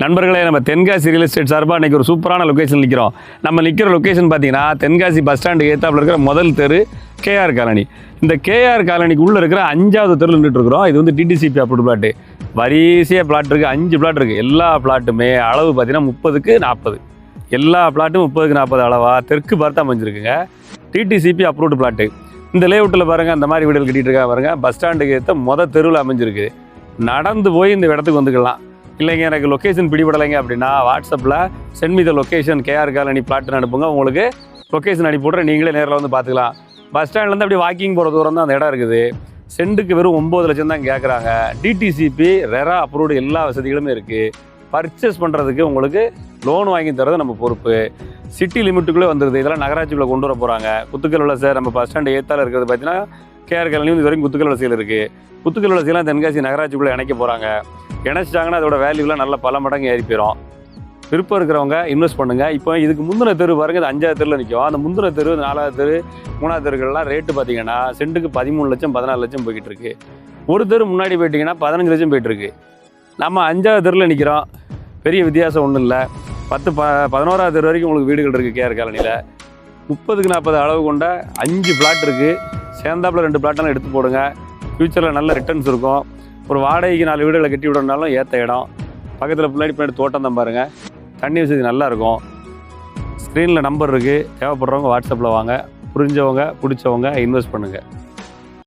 நண்பர்களே நம்ம Tenkasi real estate சார்பாக இன்றைக்கி ஒரு சூப்பரான லொக்கேஷன் நிற்கிறோம் நம்ம நிற்கிற லொக்கேஷன் பார்த்தீங்கன்னா தென்காசி பஸ் ஸ்டாண்டுக்கு ஏத்தாப்பில் இருக்கிற முதல் தெரு கேஆர் காலனி. இந்த கேஆர் காலனிக்கு உள்ளே இருக்கிற அஞ்சாவது தெருவில் நின்றுட்டுருக்குறோம் இது வந்து டிடிசிபி அப்ரூவ் பிளாட்டு வரிசையாக பிளாட் இருக்குது அஞ்சு பிளாட் இருக்குது எல்லா பிளாட்டுமே அளவு பார்த்தீங்கன்னா முப்பதுக்கு நாற்பது எல்லா பிளாட்டும் முப்பதுக்கு நாற்பது அளவாக தெற்கு பார்த்தா அமைஞ்சிருக்குங்க. டிடிசிபி அப்ரூவ்டு பிளாட்டு இந்த லேஅவுட்டில் பாருங்கள் அந்த மாதிரி வீடுகள் கட்டிகிட்டு இருக்கா பாருங்க. பஸ் ஸ்டாண்டுக்கு ஏற்ற மொதல் தெருவில் அமைஞ்சிருக்கு. நடந்து போய் இந்த இடத்துக்கு வந்துக்கலாம். இல்லைங்க எனக்கு லொக்கேஷன் பிடிபடலைங்க அப்படின்னா வாட்ஸ்அப்பில் send me the location KR colony பிளாட்னு அனுப்புங்க. உங்களுக்கு லொக்கேஷன் அனுப்பி விட்றேன் நீங்களே நேரில் வந்து பார்த்துக்கலாம். பஸ் ஸ்டாண்ட்லேருந்து அப்படியே வாக்கிங் போகிற தூரம் தான் அந்த இடம் இருக்குது. சென்ட்டுக்கு வெறும் ஒம்பது லட்சம் தான் கேட்குறாங்க டிடிசிபி ரெரா அப்ரூவ்டு எல்லா வசதிகளுமே இருக்குது பர்ச்சேஸ் பண்ணுறதுக்கு உங்களுக்கு லோன் வாங்கி தரது நம்ம பொறுப்பு. சிட்டி லிமிட்டுக்குள்ளே வந்துடுது இதெல்லாம் நகராட்சிக்குள்ளே கொண்டு வர போகிறாங்க குத்துக்கல் சார் நம்ம பஸ் ஸ்டாண்டு ஏற்றால இருக்கிறது பார்த்தீங்கன்னா கேஆர் காலனி இது வரைக்கும் குத்துக்கல் வசதியில் இருக்குது குத்துக்கல் வசதியெல்லாம் தென்காசி நகராட்சிக்குள்ளே இணைக்க போகிறாங்க இணைச்சிட்டாங்கன்னா அதோட வேல்யூலாம் நல்ல பல மடங்கு ஏறி போயிடும் விருப்பம் இருக்கிறவங்க இன்வெஸ்ட் பண்ணுங்கள் இப்போ இதுக்கு முந்தின தெரு பாருங்க இது அஞ்சாவது தெருவில் நிற்கும் அந்த முந்தின தெரு நாலாவது தெரு மூணாவது தெருக்கள்லாம் ரேட்டு பார்த்தீங்கன்னா சென்ட்டுக்கு பதிமூணு லட்சம் பதினாலு லட்சம் போய்கிட்டு இருக்கு. ஒரு தெரு முன்னாடி போயிட்டிங்கன்னா பதினஞ்சு லட்சம் போயிட்டுருக்கு நம்ம அஞ்சாவது தெருவில் நிற்கிறோம் பெரிய வித்தியாசம் ஒன்றும் இல்லை. பத்து ப பதினோராவது தெரு வரைக்கும் உங்களுக்கு வீடுகள் இருக்குது கேஆர் காலனியில் முப்பதுக்கு நாற்பது அளவு கொண்ட அஞ்சு பிளாட் இருக்குது சேர்ந்தாப்பில் ரெண்டு பிளாட்டெல்லாம் எடுத்து போடுங்க. ஃப்யூச்சரில் நல்ல ரிட்டர்ன்ஸ் இருக்கும். ஒரு வாடகைக்கு நாலு வீடுகளை கட்டி விடணுனாலும் ஏற்ற இடம். பக்கத்தில் பின்னாடி பின்னாடி தோட்டம் தான் பாருங்கள் தண்ணி வசதி நல்லாயிருக்கும் ஸ்க்ரீனில் நம்பர் இருக்குது தேவைப்படுறவங்க வாட்ஸ்அப்பில் வாங்க. புரிஞ்சவங்க பிடிச்சவங்க இன்வெஸ்ட் பண்ணுங்கள்